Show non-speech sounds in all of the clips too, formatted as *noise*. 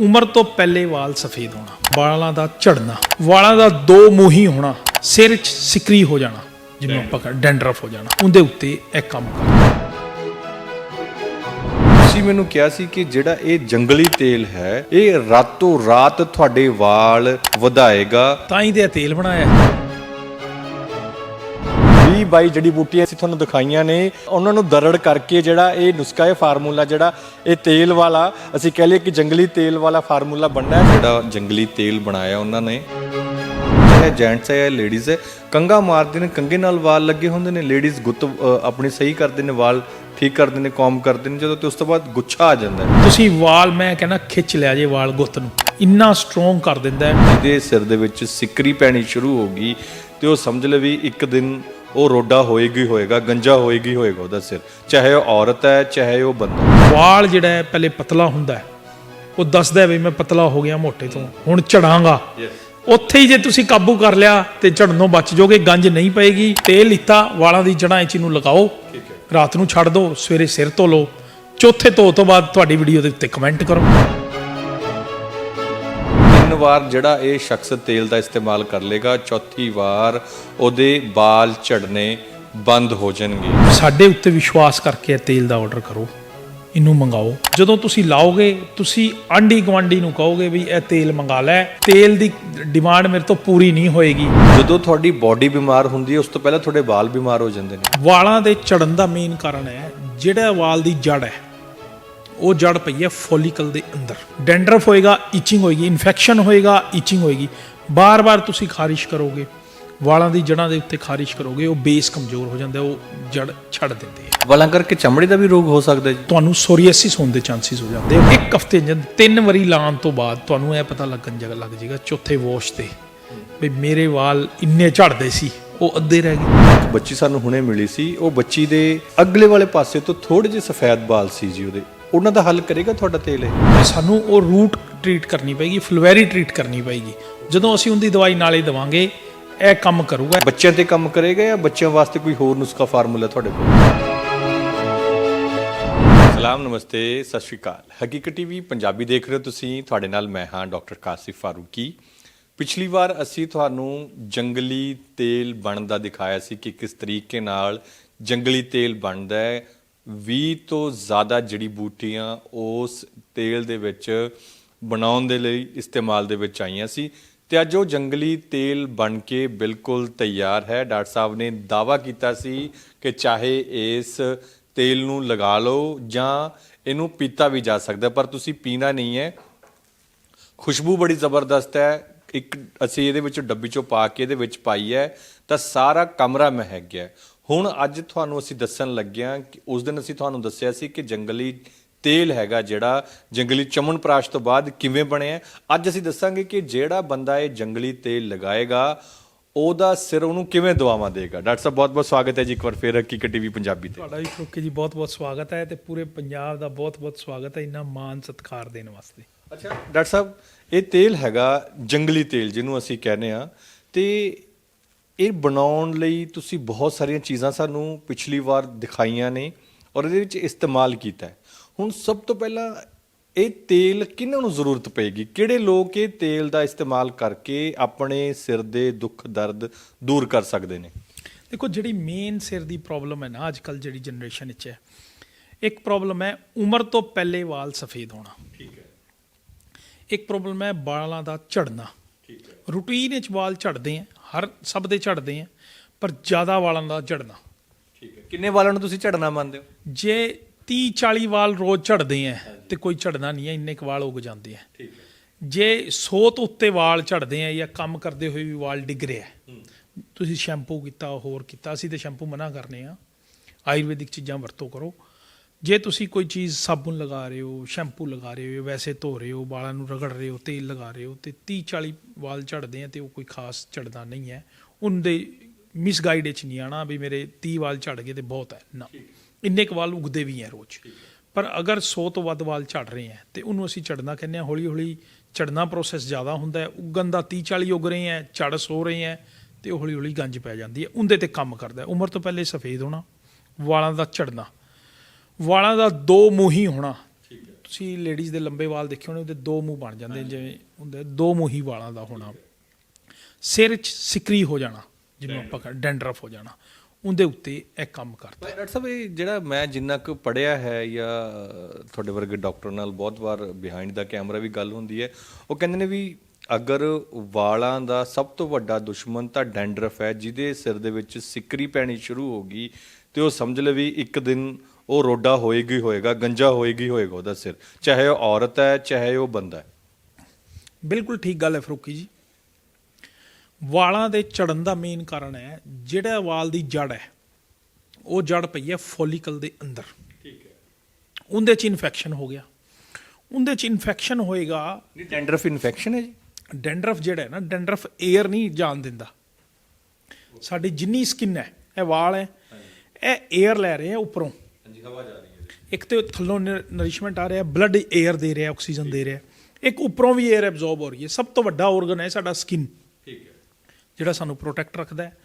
ਉਮਰ ਤੋਂ ਪਹਿਲੇ ਵਾਲ ਸਫੇਦ ਹੋਣਾ ਵਾਲਾਂ ਦਾ ਝੜਨਾ ਵਾਲਾਂ ਦਾ ਦੋ ਮੂੰਹੀ ਹੋਣਾ ਸਿਰ 'ਚ ਸਿਕਰੀ ਹੋ ਜਾਣਾ ਜਿਹਨੂੰ ਆਪਾਂ ਕਹਿੰਦੇ ਡੈਂਡਰਫ ਹੋ ਜਾਣਾ ਉਹਦੇ ਉੱਤੇ ਇਹ ਕੰਮ ਕਰਦਾ ਤੁਸੀਂ ਮੈਨੂੰ ਕਿਹਾ ਸੀ ਕਿ ਜਿਹੜਾ ਇਹ ਜੰਗਲੀ ਤੇਲ ਹੈ ਇਹ ਰਾਤੋਂ ਰਾਤ ਤੁਹਾਡੇ ਵਾਲ ਵਧਾਏਗਾ। ਤਾਂ ਹੀ ਤੇ ਇਹ ਤੇਲ ਬਣਾਇਆ। ਹੈ। 20 22 ਜੜੀ ਬੂਟੀਆਂ ਅਸੀਂ ਤੁਹਾਨੂੰ ਦਿਖਾਈਆਂ ਨੇ। ਉਹਨਾਂ ਨੂੰ ਦਰੜ ਕਰਕੇ ਜਿਹੜਾ ਇਹ ਨੁਸਖਾ ਇਹ ਫਾਰਮੂਲਾ ਜਿਹੜਾ ਇਹ ਤੇਲ ਵਾਲਾ ਅਸੀਂ ਕਹਿ ਲਈਏ ਕਿ ਜੰਗਲੀ ਤੇਲ ਵਾਲਾ ਫਾਰਮੂਲਾ ਬਣਨਾ ਹੈ। ਜਿਹੜਾ ਜੰਗਲੀ ਤੇਲ ਬਣਾਇਆ ਉਹਨਾਂ ਨੇ। ਚਾਹੇ ਜੈਂਟਸ ਹੈ ਜਾਂ ਲੇਡੀਜ਼ ਹੈ। ਕੰਗਾ ਮਾਰਦੇ ਨੇ ਕੰਗੇ ਨਾਲ ਵਾਲ ਲੱਗੇ ਹੁੰਦੇ ਨੇ। ਲੇਡੀਜ਼ ਗੁੱਤ ਆਪਣੀ ਸਹੀ ਕਰਦੇ ਨੇ ਵਾਲ ਠੀਕ ਕਰਦੇ ਨੇ ਕੌਮ ਕਰਦੇ ਨੇ। ਜਦੋਂ ਤੇ ਉਸ ਤੋਂ ਬਾਅਦ ਗੁੱਛਾ ਆ ਜਾਂਦਾ ਤੁਸੀਂ ਵਾਲ ਮੈਂ ਕਹਿੰਦਾ ਖਿੱਚ ਲਿਆ ਜੇ ਵਾਲ ਗੁੱਤ ਨੂੰ। ਇੰਨਾ ਸਟਰੋਂਗ ਕਰ ਦਿੰਦਾ ਹੈ। ਜਿਹਦੇ ਸਿਰ ਦੇ ਵਿੱਚ ਸਿਕਰੀ ਪੈਣੀ ਸ਼ੁਰੂ ਹੋ ਗਈ ਤੇ ਉਹ ਸਮਝ ਲਵੇ ਇੱਕ ਦਿਨ ਉਹ ਰੋਡਾ ਹੋਏਗੀ ਹੋਏਗਾ ਗੰਜਾ ਹੋਏਗੀ ਹੋਏਗਾ ਉਹਦਾ ਸਿਰ। ਚਾਹੇ ਉਹ ਔਰਤ ਹੈ ਚਾਹੇ ਉਹ ਬੰਦਾ। ਵਾਲ ਜਿਹੜਾ ਹੈ ਪਹਿਲੇ ਪਤਲਾ ਹੁੰਦਾ ਹੈ। ਉਹ ਦੱਸਦਾ ਵੀ ਮੈਂ ਪਤਲਾ ਹੋ ਗਿਆ ਮੋਟੇ ਤੋਂ ਹੁਣ ਝੜਾਂਗਾ ਉੱਥੇ ਹੀ ਜੇ ਤੁਸੀਂ ਕਾਬੂ ਕਰ ਲਿਆ ਤੇ ਝੜਨੋਂ ਬਚ ਜਾਓਗੇ ਗੰਜ ਨਹੀਂ ਪਏਗੀ ਤੇਲ ਲਿੱਤਾ ਵਾਲਾਂ ਦੀ ਜੜ੍ਹਾਂ 'ਚ ਇਹਨੂੰ ਲਗਾਓ। ਰਾਤ ਨੂੰ ਛੱਡ ਦਿਓ ਸਵੇਰੇ ਸਿਰ ਧੋ ਲਓ। ਚੌਥੇ ਧੋ ਤੋਂ ਬਾਅਦ ਤੁਹਾਡੀ ਵੀਡੀਓ ਦੇ ਉੱਤੇ ਕਮੈਂਟ ਕਰੋ। ਵਾਰ ਜਿਹੜਾ ਇਹ ਸ਼ਖਸ ਤੇਲ ਦਾ ਇਸਤੇਮਾਲ ਕਰ ਲੇਗਾ ਚੌਥੀ ਵਾਰ ਉਹਦੇ ਵਾਲ ਝੜਨੇ ਬੰਦ ਹੋ ਜਾਣਗੇ। ਸਾਡੇ ਉੱਤੇ ਵਿਸ਼ਵਾਸ ਕਰਕੇ ਇਹ ਤੇਲ ਦਾ ਆਰਡਰ ਕਰੋ ਇਹਨੂੰ ਮੰਗਾਓ। ਜਦੋਂ ਤੁਸੀਂ ਲਾਓਗੇ ਤੁਸੀਂ ਆਂਢੀ ਗੁਆਂਢੀ ਨੂੰ ਕਹੋਗੇ ਵੀ ਇਹ ਤੇਲ ਮੰਗਾ ਲੈ ਤੇਲ ਦੀ ਡਿਮਾਂਡ ਮੇਰੇ ਤੋਂ ਪੂਰੀ ਨਹੀਂ ਹੋਏਗੀ। ਜਦੋਂ ਤੁਹਾਡੀ ਬਾਡੀ ਬਿਮਾਰ ਹੁੰਦੀ ਹੈ ਉਸ ਤੋਂ ਪਹਿਲਾਂ ਤੁਹਾਡੇ ਵਾਲ ਬਿਮਾਰ ਹੋ ਜਾਂਦੇ ਨੇ। ਵਾਲਾਂ ਦੇ ਝੜਨ ਦਾ ਮੇਨ ਕਾਰਨ ਹੈ ਜਿਹੜਾ ਵਾਲ ਦੀ ਜੜ ਹੈ ਉਹ ਜੜ ਪਈ ਹੈ ਫੋਲੀਕਲ ਦੇ ਅੰਦਰ। ਡੈਂਡਰਫ ਹੋਏਗਾ ਇਚਿੰਗ ਹੋਏਗੀ ਇਨਫੈਕਸ਼ਨ ਹੋਏਗਾ ਇਚਿੰਗ ਹੋਏਗੀ। ਬਾਰ-ਬਾਰ ਤੁਸੀਂ ਖਾਰਿਸ਼ ਕਰੋਗੇ ਵਾਲਾਂ ਦੀ ਜੜਾਂ ਦੇ ਉੱਤੇ ਖਾਰਿਸ਼ ਕਰੋਗੇ ਉਹ ਬੇਸ ਕਮਜ਼ੋਰ ਹੋ ਜਾਂਦਾ ਉਹ ਜੜ ਛੱਡ ਦਿੰਦੇ ਆ। ਵਾਲਾਂ ਕਰਕੇ ਚਮੜੀ ਦਾ ਵੀ ਰੋਗ ਹੋ ਸਕਦਾ ਜੀ। ਤੁਹਾਨੂੰ ਸੋਰੀਆਸਿਸ ਹੋਣ ਦੇ ਚਾਂਸਸ ਹੋ ਜਾਂਦੇ ਆ। ਇੱਕ ਹਫ਼ਤੇ ਜਦ ਤਿੰਨ ਵਾਰੀ ਲਾਉਣ ਤੋਂ ਬਾਅਦ ਤੁਹਾਨੂੰ ਇਹ ਪਤਾ ਲੱਗਣ ਜਗ ਲੱਗ ਜਾਏਗਾ ਚੌਥੇ ਵਾਸ਼ ਤੇ। ਵੀ ਮੇਰੇ ਵਾਲ ਇੰਨੇ ਝੜਦੇ ਸੀ ਉਹ ਅੱਧੇ ਰਹਿ ਗਏ। ਇੱਕ ਬੱਚੀ ਸਾਨੂੰ ਹੁਣੇ ਮਿਲੀ ਸੀ ਉਹ ਬੱਚੀ ਦੇ ਅਗਲੇ ਵਾਲੇ ਪਾਸੇ ਤੋਂ ਥੋੜੇ ਜਿਹੇ ਸਫੈਦ ਵਾਲ ਸੀ ਜੀ ਉਹਦੇ। ਉਹਨਾਂ ਦਾ ਹੱਲ ਕਰੇਗਾ ਤੁਹਾਡਾ ਤੇਲ ਇਹ? ਸਾਨੂੰ ਉਹ ਰੂਟ ਟ੍ਰੀਟ ਕਰਨੀ ਪਏਗੀ ਫਲਵੈਰੀ ਟ੍ਰੀਟ ਕਰਨੀ ਪਏਗੀ। ਜਦੋਂ ਅਸੀਂ ਉਹਦੀ ਦਵਾਈ ਨਾਲੇ ਦਵਾਂਗੇ ਇਹ ਕੰਮ ਕਰੂਗਾ। ਬੱਚਿਆਂ ਤੇ ਕੰਮ ਕਰੇਗਾ ਜਾਂ ਬੱਚਿਆਂ ਵਾਸਤੇ ਕੋਈ ਹੋਰ ਨੁਸਖਾ ਫਾਰਮੂਲਾ ਤੁਹਾਡੇ ਕੋਲ? ਸਲਾਮ ਨਮਸਤੇ ਸਤਿ ਸ਼੍ਰੀ ਅਕਾਲ। ਹਕੀਕਤ ਟੀਵੀ ਪੰਜਾਬੀ ਦੇਖ ਰਹੇ ਹੋ ਤੁਸੀਂ। ਤੁਹਾਡੇ ਨਾਲ ਮੈਂ ਹਾਂ ਡਾਕਟਰ ਕਾਸਿਫ ਫਾਰੂਕੀ। ਪਿਛਲੀ ਵਾਰ ਅਸੀਂ ਤੁਹਾਨੂੰ ਜੰਗਲੀ ਤੇਲ ਬਣਨ ਦਾ ਦਿਖਾਇਆ ਸੀ ਕਿ ਕਿਸ ਤਰੀਕੇ ਨਾਲ ਜੰਗਲੀ ਤੇਲ ਬਣਦਾ ਹੈ। 20 ਤੋਂ ਜ਼ਿਆਦਾ ਜੜੀ ਬੂਟੀਆਂ ਉਸ ਤੇਲ ਦੇ ਵਿੱਚ ਬਣਾਉਣ ਦੇ ਲਈ ਇਸਤੇਮਾਲ ਦੇ ਵਿੱਚ ਆਈਆਂ ਸੀ ਤੇ ਅੱਜ ਉਹ ਜੰਗਲੀ ਤੇਲ ਬਣ ਕੇ ਬਿਲਕੁਲ ਤਿਆਰ ਹੈ। ਡਾਕਟਰ ਸਾਹਿਬ ਨੇ ਦਾਵਾ ਕੀਤਾ ਸੀ ਕਿ ਚਾਹੇ ਇਸ ਤੇਲ ਨੂੰ ਲਗਾ ਲਓ ਜਾਂ ਇਹਨੂੰ ਪੀਤਾ ਵੀ ਜਾ ਸਕਦਾ ਪਰ ਤੁਸੀਂ ਪੀਣਾ ਨਹੀਂ ਹੈ। ਖੁਸ਼ਬੂ ਬੜੀ ਜ਼ਬਰਦਸਤ ਹੈ। ਇੱਕ ਅਸੀਂ ਇਹਦੇ ਵਿੱਚੋਂ ਡੱਬੀ ਚੋਂ ਪਾ ਕੇ ਇਹਦੇ ਵਿੱਚ ਪਾਈ ਹੈ ਤਾਂ ਸਾਰਾ ਕਮਰਾ ਮਹਿਕ ਗਿਆ ਹੁਣ ਅੱਜ ਤੁਹਾਨੂੰ ਅਸੀਂ ਦੱਸਣ ਲੱਗਿਆ ਕਿ ਉਸ ਦਿਨ ਅਸੀਂ ਤੁਹਾਨੂੰ ਦੱਸਿਆ ਸੀ ਕਿ ਜੰਗਲੀ ਤੇਲ ਹੈਗਾ ਜਿਹੜਾ ਜੰਗਲੀ ਚਮਨ ਪ੍ਰਾਸ਼ ਤੋਂ ਬਾਅਦ ਕਿਵੇਂ ਬਣਿਆ। ਅੱਜ ਅਸੀਂ ਦੱਸਾਂਗੇ ਕਿ ਜਿਹੜਾ ਬੰਦਾ ਇਹ ਜੰਗਲੀ ਤੇਲ ਲਗਾਏਗਾ ਉਹਦਾ ਸਿਰ ਉਹਨੂੰ ਕਿਵੇਂ ਦੁਆਵਾਂ ਦੇਗਾ। ਡਾਕਟਰ ਸਾਹਿਬ ਬਹੁਤ ਬਹੁਤ ਸਵਾਗਤ ਹੈ ਜੀ ਇੱਕ ਵਾਰ ਫੇਰ ਹਕੀਕਤ ਟੀਵੀ ਪੰਜਾਬੀ ਤੇ। ਤੁਹਾਡਾ ਵੀ ਫਰੋਕੇ ਜੀ ਬਹੁਤ-ਬਹੁਤ ਸਵਾਗਤ ਹੈ ਤੇ ਪੂਰੇ ਪੰਜਾਬ ਦਾ ਬਹੁਤ-ਬਹੁਤ ਸਵਾਗਤ ਹੈ ਇੰਨਾ ਮਾਣ ਸਤਿਕਾਰ ਦੇਣ ਵਾਸਤੇ। ਅੱਛਾ ਡਾਕਟਰ ਸਾਹਿਬ ਇਹ ਤੇਲ ਹੈਗਾ ਜੰਗਲੀ ਤੇਲ ਜਿਹਨੂੰ ਅਸੀਂ ਕਹਿੰਦੇ ਆ ਤੇ ਇਹ ਬਣਾਉਣ ਲਈ ਤੁਸੀਂ ਬਹੁਤ ਸਾਰੀਆਂ ਚੀਜ਼ਾਂ ਸਾਨੂੰ ਪਿਛਲੀ ਵਾਰ ਦਿਖਾਈਆਂ ਨੇ ਔਰ ਇਹਦੇ ਵਿੱਚ ਇਸਤੇਮਾਲ ਕੀਤਾ ਹੈ। ਹੁਣ ਸਭ ਤੋਂ ਪਹਿਲਾਂ ਇਹ ਤੇਲ ਕਿਹਨਾਂ ਨੂੰ ਜ਼ਰੂਰਤ ਪਏਗੀ? ਕਿਹੜੇ ਲੋਕ ਇਹ ਤੇਲ ਦਾ ਇਸਤੇਮਾਲ ਕਰਕੇ ਆਪਣੇ ਸਿਰ ਦੇ ਦੁੱਖ ਦਰਦ ਦੂਰ ਕਰ ਸਕਦੇ ਨੇ? ਦੇਖੋ ਜਿਹੜੀ ਮੇਨ ਸਿਰ ਦੀ ਪ੍ਰੋਬਲਮ ਹੈ ਨਾ ਅੱਜ ਕੱਲ ਜਿਹੜੀ ਜਨਰੇਸ਼ਨ ਵਿੱਚ ਹੈ ਇੱਕ ਪ੍ਰੋਬਲਮ ਹੈ ਉਮਰ ਤੋਂ ਪਹਿਲੇ ਵਾਲ ਸਫੇਦ ਹੋਣਾ। ਠੀਕ ਹੈ। ਇੱਕ ਪ੍ਰੋਬਲਮ ਹੈ ਵਾਲਾਂ ਦਾ ਝੜਨਾ। ਠੀਕ ਹੈ। ਰੂਟੀਨ ਵਿੱਚ ਵਾਲ ਝੜਦੇ ਆ। ਹਰ ਸਭ ਦੇ ਝੜਦੇ ਆ ਪਰ ਜ਼ਿਆਦਾ ਵਾਲਾਂ ਦਾ ਝੜਨਾ। ਠੀਕ ਹੈ। ਕਿੰਨੇ ਵਾਲਾਂ ਨੂੰ ਤੁਸੀਂ ਝੜਨਾ ਮੰਨਦੇ ਹੋ? ਜੇ 30 40 ਵਾਲ ਰੋਜ਼ ਝੜਦੇ ਆ ਤੇ ਕੋਈ ਝੜਨਾ ਨਹੀਂ ਹੈ ਇੰਨੇ ਕੁ ਵਾਲ ਉਗ ਜਾਂਦੇ ਆ। ਠੀਕ ਹੈ। ਜੇ 100 ਤੋਂ ਉੱਤੇ ਵਾਲ ਝੜਦੇ ਆ ਜਾਂ ਕੰਮ ਕਰਦੇ ਹੋਏ ਵੀ ਵਾਲ ਡਿੱਗ ਰਿਹਾ ਤੁਸੀਂ ਸ਼ੈਂਪੂ ਕੀਤਾ ਹੋਰ ਕੀਤਾ ਅਸੀਂ ਤੇ ਸ਼ੈਂਪੂ ਮਨਾ ਕਰਨੇ ਆ। ਆਯੁਰਵੈਦਿਕ ਚੀਜ਼ਾਂ ਵਰਤੋਂ ਕਰੋ। ਜੇ ਤੁਸੀਂ ਕੋਈ ਚੀਜ਼ ਸਾਬਣ ਲਗਾ ਰਹੇ ਹੋ ਸ਼ੈਂਪੂ ਲਗਾ ਰਹੇ ਹੋ ਵੈਸੇ ਧੋ ਰਹੇ ਹੋ ਵਾਲਾਂ ਨੂੰ ਰਗੜ ਰਹੇ ਹੋ ਤੇਲ ਲਗਾ ਰਹੇ ਹੋ ਤੇ 30 40 ਵਾਲ ਝੜਦੇ ਆ ਤੇ ਉਹ ਕੋਈ ਖਾਸ ਝੜਦਾ ਨਹੀਂ ਹੈ। ਉਹਦੇ ਮਿਸਗਾਈਡ ਵਿੱਚ ਨਹੀਂ ਆਣਾ ਵੀ ਮੇਰੇ 30 ਵਾਲ ਝੜ ਗਏ ਤੇ ਬਹੁਤ ਹੈ। ਨਾ। ਇੰਨੇ ਕੁ ਵਾਲ ਉਗਦੇ ਵੀ ਹੈ ਰੋਜ਼। ਪਰ ਅਗਰ 100 ਤੋਂ ਵੱਧ ਵਾਲ ਝੜ ਰਹੇ ਹੈ ਤੇ ਉਹਨੂੰ ਅਸੀਂ ਝੜਨਾ ਕਹਿੰਦੇ ਆ ਹੌਲੀ ਹੌਲੀ ਝੜਨਾ ਪ੍ਰੋਸੈਸ ਜ਼ਿਆਦਾ ਹੁੰਦਾ ਹੈ। ਉਗਣ ਦਾ 30 40 ਉਗ ਰਹੇ ਹੈ ਝੜ ਸੋ ਰਹੇ ਹੈ ਤੇ ਉਹ ਹੌਲੀ ਹੌਲੀ ਗੰਜ ਪੈ ਜਾਂਦੀ ਹੈ। ਉਹਦੇ ਤੇ ਕੰਮ ਕਰਦਾ ਹੈ। ਉਮਰ ਤੋਂ ਪਹਿਲੇ ਸਫੇਦ ਹੋਣਾ ਵਾਲਾਂ ਦਾ ਝੜਨਾ। ਵਾਲਾਂ ਦਾ ਦੋ ਮੂੰਹੀ ਹੋਣਾ। ਤੁਸੀਂ ਲੇਡੀਜ਼ ਦੇ ਲੰਬੇ ਵਾਲ ਦੇਖੇ ਹੋਣੇ ਉਹਦੇ ਦੋ ਮੂੰਹ ਬਣ ਜਾਂਦੇ ਜਿਵੇਂ ਹੁੰਦੇ ਦੋ ਮੂੰਹੀ ਵਾਲਾਂ ਦਾ ਹੋਣਾ। ਸਿਰ 'ਚ ਸਿਕਰੀ ਹੋ ਜਾਣਾ ਜਿਹਨੂੰ ਆਪਾਂ ਡੈਂਡਰਫ ਹੋ ਜਾਣਾ। ਉਹਦੇ ਉੱਤੇ ਇਹ ਕੰਮ ਕਰਦਾ ਪਰ ਡਾਕਟਰ ਸਾਹਿਬ ਇਹ ਜਿਹੜਾ ਮੈਂ ਜਿੰਨਾ ਕੁ ਪੜਿਆ ਹੈ ਜਾਂ ਤੁਹਾਡੇ ਵਰਗੇ ਡਾਕਟਰ ਨਾਲ ਬਹੁਤ ਵਾਰ ਬਿਹਾਈਂਡ ਦਾ ਕੈਮਰਾ ਵੀ ਗੱਲ ਹੁੰਦੀ ਹੈ ਉਹ ਕਹਿੰਦੇ ਨੇ ਵੀ ਅਗਰ ਵਾਲਾਂ ਦਾ ਸਭ ਤੋਂ ਵੱਡਾ ਦੁਸ਼ਮਣ ਤਾਂ ਡੈਂਡਰਫ ਹੈ ਜਿਹਦੇ ਸਿਰ ਦੇ ਵਿੱਚ ਸਿਕਰੀ ਪੈਣੀ ਸ਼ੁਰੂ ਹੋ ਗਈ ਤੇ ਉਹ ਸਮਝ ਲਵੇ ਇੱਕ ਦਿਨ ਉਹ ਰੋਡਾ ਹੋਏਗੀ ਹੋਏਗਾ ਗੰਜਾ ਹੋਏਗੀ ਹੋਏਗਾ ਉਹਦਾ ਸਿਰ। ਚਾਹੇ ਉਹ ਔਰਤ ਹੈ ਚਾਹੇ ਉਹ ਬੰਦਾ ਹੈ। ਬਿਲਕੁਲ ਠੀਕ ਗੱਲ ਹੈ ਫਰੂਕੀ ਜੀ। ਵਾਲਾਂ ਦੇ ਝੜਨ ਦਾ ਮੇਨ ਕਾਰਨ ਹੈ ਜਿਹੜਾ ਵਾਲ ਦੀ ਜੜ ਹੈ ਉਹ ਜੜ ਪਈ ਹੈ ਫੋਲੀਕਲ ਦੇ ਅੰਦਰ। ਠੀਕ ਹੈ। ਉਹਦੇ 'ਚ ਇਨਫੈਕਸ਼ਨ ਹੋ ਗਿਆ। ਉਹਦੇ 'ਚ ਇਨਫੈਕਸ਼ਨ ਹੋਏਗਾ। ਨਹੀਂ ਡੈਂਡਰਫ ਇਨਫੈਕਸ਼ਨ ਹੈ ਜੀ। ਡੈਂਡਰਫ ਜਿਹੜਾ ਹੈ ਨਾ ਡੈਂਡਰਫ 에ਅਰ ਨਹੀਂ ਜਾਣ ਦਿੰਦਾ। ਸਾਡੀ ਜਿੰਨੀ ਸਕਿਨ ਹੈ ਇਹ ਵਾਲ ਹੈ ਇਹ 에ਅਰ ਲੈ ਰਹੇ ਆ ਉੱਪਰੋਂ। ਦੀ ਹਵਾ ਜਾ ਰਹੀ ਹੈ ਇੱਕ ਤੇ ਥੱਲੋਂ ਨਰਿਸ਼ਮੈਂਟ ਆ ਰਿਹਾ ਬਲੱਡ ਏਅਰ ਦੇ ਰਿਹਾ ਆਕਸੀਜਨ ਦੇ ਰਿਹਾ। ਇੱਕ ਉੱਪਰੋਂ ਵੀ ਏਅਰ ਐਬਜ਼ੌਰਬ ਹੋ ਰਹੀ ਹੈ। ਸਭ ਤੋਂ ਵੱਡਾ organ ਹੈ ਸਾਡਾ ਸਕਿਨ ਠੀਕ ਹੈ। ਜਿਹੜਾ ਸਾਨੂੰ ਪ੍ਰੋਟੈਕਟ ਰੱਖਦਾ ਹੈ।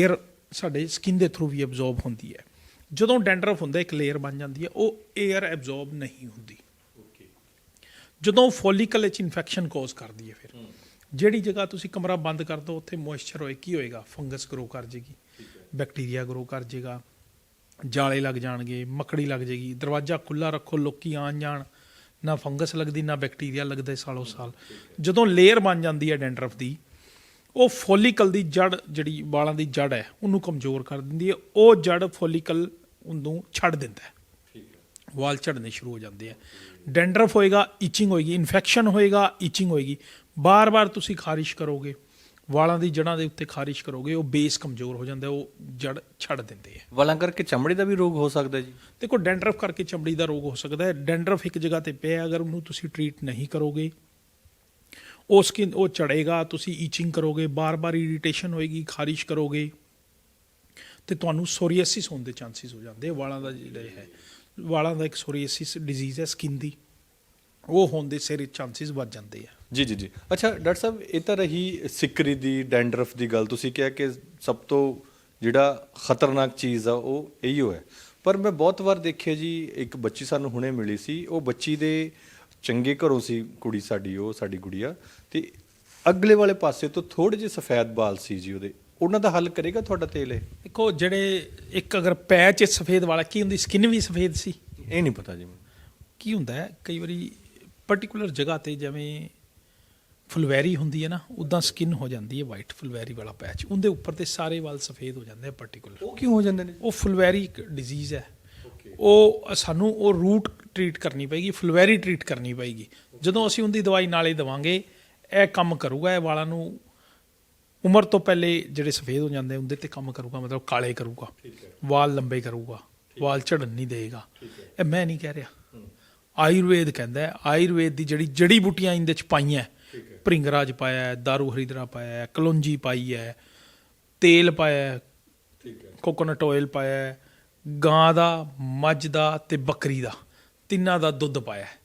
에ਅਰ ਸਾਡੇ ਸਕਿਨ ਦੇ ਥਰੂ ਵੀ ਐਬਜ਼ੌਰਬ ਹੁੰਦੀ ਹੈ। ਜਦੋਂ ਡੈਂਡਰਫ ਹੁੰਦਾ ਇੱਕ ਲੇਅਰ ਬਣ ਜਾਂਦੀ ਹੈ। ਉਹ ਏਅਰ ਐਬਜ਼ੌਰਬ ਨਹੀਂ ਹੁੰਦੀ। ਓਕੇ ਜਦੋਂ ਫੋਲਿਕਲ ਵਿੱਚ ਇਨਫੈਕਸ਼ਨ ਕੌਜ਼ ਕਰਦੀ ਹੈ ਫਿਰ। ਜਿਹੜੀ ਜਗ੍ਹਾ ਤੁਸੀਂ ਕਮਰਾ ਬੰਦ ਕਰ ਦੋ ਉੱਥੇ ਮੋਇਸਚਰ ਹੋਏ ਕੀ ਹੋਏਗਾ? ਫੰਗਸ ਗਰੋ ਕਰ ਜੇਗੀ। ਬੈਕਟੀਰੀਆ ਗਰੋ ਕਰ ਜੇਗਾ। ਜਾਲੇ ਲੱਗ ਜਾਣਗੇ ਮੱਕੜੀ ਲੱਗ ਜੇਗੀ ਦਰਵਾਜ਼ਾ ਖੁੱਲਾ ਰੱਖੋ ਲੋਕੀ ਆਣ ਜਾਣ ਨਾ ਫੰਗਸ ਲੱਗਦੀ ਨਾ ਬੈਕਟੀਰੀਆ ਲੱਗਦਾ ਸਾਲੋ ਸਾਲ। ਜਦੋਂ ਲੇਅਰ ਬਣ ਜਾਂਦੀ ਹੈ ਡੈਂਡਰਫ ਦੀ ਉਹ ਫੋਲੀਕਲ ਦੀ ਜੜ ਜਿਹੜੀ ਵਾਲਾਂ ਦੀ ਜੜ ਹੈ ਉਹਨੂੰ ਕਮਜ਼ੋਰ ਕਰ ਦਿੰਦੀ ਹੈ ਉਹ ਜੜ ਫੋਲੀਕਲ ਉਹਨੂੰ ਛੱਡ ਦਿੰਦਾ ਹੈ। ਵਾਲ ਝੜਨੇ ਸ਼ੁਰੂ ਹੋ ਜਾਂਦੇ ਆ। ਡੈਂਡਰਫ ਹੋਏਗਾ ਇਚਿੰਗ ਹੋਏਗੀ ਇਨਫੈਕਸ਼ਨ ਹੋਏਗਾ ਇਚਿੰਗ ਹੋਏਗੀ। ਬਾਰ-ਬਾਰ ਤੁਸੀਂ ਖਾਰਿਸ਼ ਕਰੋਗੇ ਵਾਲਾਂ ਦੀ ਜੜਾਂ ਦੇ ਉੱਤੇ ਖਾਰਿਸ਼ ਕਰੋਗੇ ਉਹ ਬੇਸ ਕਮਜ਼ੋਰ ਹੋ ਜਾਂਦਾ ਉਹ ਜੜ ਛੱਡ ਦਿੰਦੇ ਆ। ਵਾਲਾਂ ਕਰਕੇ ਚਮੜੀ ਦਾ ਵੀ ਰੋਗ ਹੋ ਸਕਦਾ ਜੀ? ਦੇਖੋ ਡੈਂਡਰਫ ਕਰਕੇ ਚਮੜੀ ਦਾ ਰੋਗ ਹੋ ਸਕਦਾ ਹੈ। ਡੈਂਡਰਫ ਇੱਕ ਜਗ੍ਹਾ ਤੇ ਪਿਆ ਅਗਰ ਉਹਨੂੰ ਤੁਸੀਂ ਟਰੀਟ ਨਹੀਂ ਕਰੋਗੇ ਉਹ ਸਕਿਨ ਉਹ ਚੜੇਗਾ ਤੁਸੀਂ ਈਚਿੰਗ ਕਰੋਗੇ ਬਾਰ-ਬਾਰ ਇਰੀਟੇਸ਼ਨ ਹੋਏਗੀ ਖਾਰਿਸ਼ ਕਰੋਗੇ ਤੇ ਤੁਹਾਨੂੰ ਸੋਰੀਅਸਿਸ ਹੋਣ ਦੇ ਚਾਂਸਸ ਹੋ ਜਾਂਦੇ ਆ। ਵਾਲਾਂ ਦਾ ਜਿਹੜਾ ਹੈ ਵਾਲਾਂ ਦਾ ਇੱਕ ਸੋਰੀਅਸਿਸ ਡਿਜ਼ੀਜ਼ ਹੈ ਸਕਿਨ ਦੀ। ਉਹ ਹੋਣ ਦੇ ਸਿਰ ਚਾਂਸਸ ਵੱਧ ਜਾਂਦੇ ਆ। ਜੀ ਜੀ ਜੀ। ਅੱਛਾ ਡਾਕਟਰ ਸਾਹਿਬ ਇਹ ਤਾਂ ਰਹੀ ਸਿਕਰੀ ਦੀ ਡੈਂਡਰਫ ਦੀ ਗੱਲ। ਤੁਸੀਂ ਕਿਹਾ ਕਿ ਸਭ ਤੋਂ ਜਿਹੜਾ ਖਤਰਨਾਕ ਚੀਜ਼ ਆ ਉਹ ਇਹੀਓ ਹੈ ਪਰ ਮੈਂ ਬਹੁਤ ਵਾਰ ਦੇਖਿਆ ਜੀ ਇੱਕ ਬੱਚੀ ਸਾਨੂੰ ਹੁਣੇ ਮਿਲੀ ਸੀ। ਉਹ ਬੱਚੀ ਦੇ ਚੰਗੇ ਘਰੋਂ ਸੀ ਕੁੜੀ ਸਾਡੀ ਉਹ ਸਾਡੀ ਗੁੜੀਆ। ਤੇ ਅਗਲੇ ਵਾਲੇ ਪਾਸੇ ਤੋਂ ਥੋੜੇ ਜਿਹੇ ਸਫੈਦ ਬਾਲ ਸੀ ਜੀ ਉਹਦੇ। ਉਹਨਾਂ ਦਾ ਹੱਲ ਕਰੇਗਾ ਤੁਹਾਡਾ ਤੇਲ ਇਹ? ਦੇਖੋ ਜਿਹੜੇ ਇੱਕ ਅਗਰ ਪੈਚ ਸਫੇਦ ਵਾਲਾ ਕੀ ਹੁੰਦੀ ਸਕਿਨ ਵੀ ਸਫੇਦ ਸੀ? ਇਹ ਨਹੀਂ ਪਤਾ ਜੀ ਮੈਨੂੰ। ਕੀ ਹੁੰਦਾ ਹੈ ਕਈ ਵਾਰੀ ਪਾਰਟਿਕੂਲਰ ਜਗ੍ਹਾ ਤੇ ਜਿਵੇਂ ਫੁਲਵੈਰੀ ਹੁੰਦੀ ਹੈ ਨਾ ਉਦਾਂ ਸਕਿਨ ਹੋ ਜਾਂਦੀ ਹੈ ਵਾਈਟ ਫੁਲਵੈਰੀ ਵਾਲਾ ਪੈਚ ਉਹਦੇ ਉੱਪਰ ਤੇ ਸਾਰੇ ਵਾਲ ਸਫੇਦ ਹੋ ਜਾਂਦੇ ਆ ਪਾਰਟਿਕੂਲਰ ਉਹ ਕਿਉਂ ਹੋ ਜਾਂਦੇ ਨੇ? ਉਹ ਫੁਲਵੈਰੀ ਇੱਕ ਡਿਜ਼ੀਜ਼ ਹੈ। ਉਹ ਸਾਨੂੰ ਉਹ ਰੂਟ ਟ੍ਰੀਟ ਕਰਨੀ ਪਏਗੀ ਫੁਲਵੈਰੀ ਟ੍ਰੀਟ ਕਰਨੀ ਪਏਗੀ। ਜਦੋਂ ਅਸੀਂ ਉਹਦੀ ਦਵਾਈ ਨਾਲੇ ਦਵਾਂਗੇ ਇਹ ਕੰਮ ਕਰੂਗਾ ਇਹ ਵਾਲਾਂ ਨੂੰ ਉਮਰ ਤੋਂ ਪਹਿਲੇ ਜਿਹੜੇ ਸਫੇਦ ਹੋ ਜਾਂਦੇ ਉਹਦੇ ਤੇ ਕੰਮ ਕਰੂਗਾ ਮਤਲਬ ਕਾਲੇ ਕਰੂਗਾ। ਵਾਲ ਲੰਬੇ ਕਰੂਗਾ। ਵਾਲ ਝੜਨ ਨਹੀਂ ਦੇਗਾ। ਇਹ ਮੈਂ ਨਹੀਂ ਕਹਿ ਰਿਹਾ। ਆਯੁਰਵੇਦ ਕਹਿੰਦਾ ਹੈ ਆਯੁਰਵੇਦ ਦੀ ਜਿਹੜੀ ਜੜੀ ਬੂਟੀਆਂ ਇਹਦੇ ਚ ਪਾਈਆਂ ਭ੍ਰਿੰਗਰਾਜ ਪਾਇਆ ਹੈ ਦਾਰੂ ਹਰੀਦਰਾ ਪਾਇਆ ਹੈ ਕਲੌਂਜੀ ਪਾਈ ਹੈ ਤੇਲ ਪਾਇਆ ਹੈ ਠੀਕ ਹੈ। ਕੋਕੋਨਟ ਆਇਲ ਪਾਇਆ ਹੈ ਗਾਂ ਦਾ ਮੱਝ ਦਾ ਤੇ ਬੱਕਰੀ ਦਾ ਤਿੰਨਾਂ ਦਾ ਦੁੱਧ ਪਾਇਆ ਹੈ।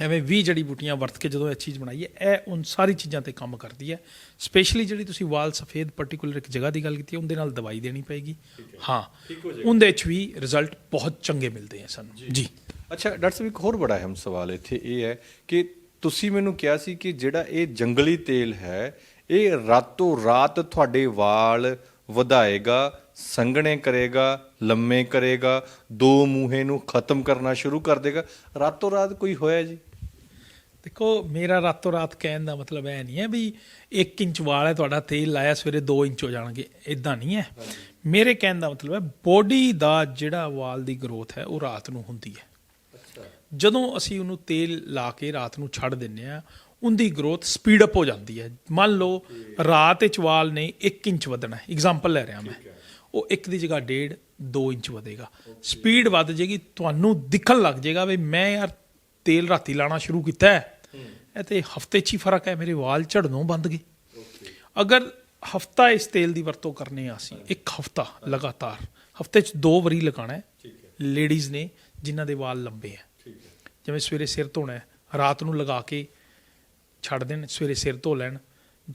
ਐਵੇਂ 20 ਜੜੀ ਬੂਟੀਆਂ ਵਰਤ ਕੇ ਜਦੋਂ ਇਹ ਚੀਜ਼ ਬਣਾਈ ਹੈ ਇਹ ਉਨ ਸਾਰੀ ਚੀਜ਼ਾਂ ਤੇ ਕੰਮ ਕਰਦੀ ਹੈ। ਸਪੈਸ਼ਲੀ ਜਿਹੜੀ ਤੁਸੀਂ ਵਾਲ ਸਫੇਦ ਪਾਰਟਿਕੂਲਰ ਇੱਕ ਜਗ੍ਹਾ ਦੀ ਗੱਲ ਕੀਤੀ ਹੈ ਉਹਦੇ ਨਾਲ ਦਵਾਈ ਦੇਣੀ ਪਏਗੀ। ਹਾਂ। ਉਹਦੇ ਚ ਵੀ ਰਿਜ਼ਲਟ ਬਹੁਤ ਚੰਗੇ ਮਿਲਦੇ ਆ ਸਾਨੂੰ। ਜੀ। ਅੱਛਾ ਡਾਕਟਰ ਸਾਹਿਬ ਇੱਕ ਹੋਰ ਬੜਾ ਅਹਿਮ ਸਵਾਲ ਇੱਥੇ ਇਹ ਹੈ ਕਿ ਤੁਸੀਂ ਮੈਨੂੰ ਕਿਹਾ ਸੀ ਕਿ ਜਿਹੜਾ ਇਹ ਜੰਗਲੀ ਤੇਲ ਹੈ ਇਹ ਰਾਤੋਂ ਰਾਤ ਤੁਹਾਡੇ ਵਾਲ ਵਧਾਏਗਾ ਸੰਘਣੇ ਕਰੇਗਾ ਲੰਮੇ ਕਰੇਗਾ ਦੋ ਮੂਹੇ ਨੂੰ ਖਤਮ ਕਰਨਾ ਸ਼ੁਰੂ ਕਰ ਦੇਗਾ। ਰਾਤੋਂ ਰਾਤ ਕੋਈ ਹੋਇਆ ਜੀ? ਦੇਖੋ ਮੇਰਾ ਰਾਤੋਂ ਰਾਤ ਕਹਿਣ ਦਾ ਮਤਲਬ ਇਹ ਨਹੀਂ ਹੈ ਵੀ 1 ਇੰਚ ਵਾਲ ਹੈ ਤੁਹਾਡਾ ਤੇਲ ਲਾਇਆ ਸਵੇਰੇ 2 ਇੰਚ ਹੋ ਜਾਣਗੇ। ਇਦਾਂ ਨਹੀਂ ਹੈ। ਮੇਰੇ ਕਹਿਣ ਦਾ ਮਤਲਬ ਹੈ ਬੋਡੀ ਦਾ ਜਿਹੜਾ ਵਾਲ ਦੀ ਗਰੋਥ ਹੈ ਉਹ ਰਾਤ ਨੂੰ ਹੁੰਦੀ ਹੈ। ਜਦੋਂ ਅਸੀਂ ਉਹਨੂੰ ਤੇਲ ਲਾ ਕੇ ਰਾਤ ਨੂੰ ਛੱਡ ਦਿੰਨੇ ਆ ਉਹਦੀ ਗਰੋਥ ਸਪੀਡ ਅਪ ਹੋ ਜਾਂਦੀ ਹੈ। ਮੰਨ ਲਓ ਰਾਤ ਵਿੱਚ ਵਾਲ ਨੇ 1 ਇੰਚ ਵਧਣਾ ਐਗਜ਼ਾਮਪਲ ਲੈ ਰਿਹਾ ਮੈਂ। ਉਹ 1 ਦੀ ਜਗ੍ਹਾ 1.5 2 ਇੰਚ ਵਧੇਗਾ। ਸਪੀਡ ਵੱਧ ਜੇਗੀ ਤੁਹਾਨੂੰ ਦਿਖਣ ਲੱਗ ਜਾਏਗਾ ਵੀ ਮੈਂ ਯਾਰ ਤੇਲ ਰਾਤੀ ਲਾਣਾ ਸ਼ੁਰੂ ਕੀਤਾ ਹੈ ਇਹ ਤੇ ਹਫ਼ਤੇ 'ਚ ਹੀ ਫ਼ਰਕ ਹੈ ਮੇਰੇ ਵਾਲ ਝੜਨੋਂ ਬੰਦ ਗਏ। ਅਗਰ ਹਫਤਾ ਇਸ ਤੇਲ ਦੀ ਵਰਤੋਂ ਕਰਨੇ ਆ ਅਸੀਂ ਇੱਕ ਹਫਤਾ ਲਗਾਤਾਰ ਹਫ਼ਤੇ 'ਚ ਦੋ ਵਾਰੀ ਲਗਾਉਣਾ ਹੈ ਲੇਡੀਜ਼ ਨੇ ਜਿਨ੍ਹਾਂ ਦੇ ਵਾਲ ਲੰਬੇ ਹੈ। ਜਿਵੇਂ ਸਵੇਰੇ ਸਿਰ ਧੋਣਾ ਹੈ ਰਾਤ ਨੂੰ ਲਗਾ ਕੇ ਛੱਡ ਦੇਣ ਸਵੇਰੇ ਸਿਰ ਧੋ ਲੈਣ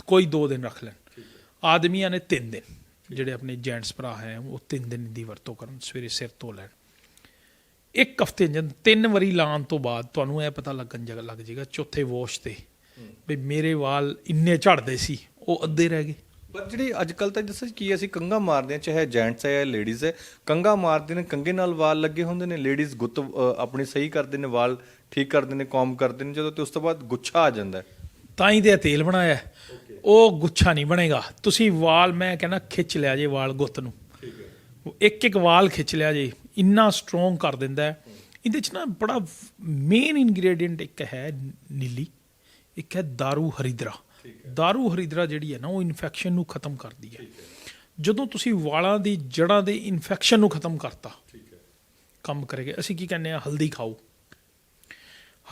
ਕੋਈ 2 ਦਿਨ ਰੱਖ ਲੈਣ। ਆਦਮੀਆਂ ਨੇ 3 ਦਿਨ ਜਿਹੜੇ ਆਪਣੇ ਜੈਂਟਸ ਭਰਾ ਹੈ ਉਹ 3 ਦਿਨ ਦੀ ਵਰਤੋਂ ਕਰਨ ਸਵੇਰੇ ਸਿਰ ਧੋ ਲੈਣ। ਇੱਕ ਹਫ਼ਤੇ ਜਦ ਤਿੰਨ ਵਾਰੀ ਲਾਉਣ ਤੋਂ ਬਾਅਦ ਤੁਹਾਨੂੰ ਇਹ ਪਤਾ ਲੱਗਣ ਜਗ ਲੱਗ ਜਾਏਗਾ ਚੌਥੇ ਵਾਸ਼ ਤੇ ਵੀ ਮੇਰੇ ਵਾਲ ਇੰਨੇ ਝੜਦੇ ਸੀ ਉਹ ਅੱਧੇ ਰਹਿ ਗਏ। ਪਰ ਜਿਹੜੀ ਅੱਜ ਕੱਲ ਤਾਂ ਦੱਸੋ ਕੀ ਅਸੀਂ ਕੰਗਾ ਮਾਰਦੇ ਹਾਂ ਚਾਹੇ ਜੈਂਟਸ ਹੈ ਜਾਂ ਲੇਡੀਜ਼ ਹੈ ਕੰਗਾ ਮਾਰਦੇ ਨੇ ਕੰਗੇ ਨਾਲ ਵਾਲ ਲੱਗੇ ਹੁੰਦੇ ਨੇ ਲੇਡੀਜ਼ ਗੁੱਤ ਆਪਣੀ ਸਹੀ ਕਰਦੇ ਨੇ ਵਾਲ ਠੀਕ ਕਰਦੇ ਨੇ ਕੌਮ ਕਰਦੇ ਨੇ ਜਦੋਂ ਤੇ ਉਸ ਤੋਂ ਬਾਅਦ ਗੁੱਛਾ ਆ ਜਾਂਦਾ ਤਾਂ ਹੀ ਤੇ ਤੇਲ ਬਣਾਇਆ। ਉਹ ਗੁੱਛਾ ਨਹੀਂ ਬਣੇਗਾ। ਤੁਸੀਂ ਵਾਲ ਮੈਂ ਕਹਿੰਦਾ ਖਿੱਚ ਲਿਆ ਜੇ ਵਾਲ ਗੁੱਤ ਨੂੰ। ਇੱਕ ਇੱਕ ਵਾਲ ਖਿੱਚ ਲਿਆ ਜੇ। ਇੰਨਾ ਸਟਰੋਂਗ ਕਰ ਦਿੰਦਾ ਹੈ। ਇਹਦੇ ਚ ਨਾ ਬੜਾ ਮੇਨ ਇਨਗਰੀਡੀਅੰਟ ਇੱਕ ਹੈ ਨੀਲੀ ਇੱਕ ਹੈ दारू ਹਰੀਦਰਾ दारू ਹਰੀਦਰਾ ਜਿਹੜੀ ਹੈ ਨਾ ਉਹ ਇਨਫੈਕਸ਼ਨ ਨੂੰ ਖਤਮ ਕਰਦੀ ਹੈ ਜਦੋਂ ਤੁਸੀਂ ਵਾਲਾਂ ਦੀ ਜੜ੍ਹਾਂ ਦੇ ਇਨਫੈਕਸ਼ਨ ਨੂੰ ਖਤਮ ਕਰਤਾ ਕੰਮ ਕਰੇਗਾ ਅਸੀਂ ਕੀ ਕਹਿੰਦੇ ਆ ਹਲਦੀ ਖਾਓ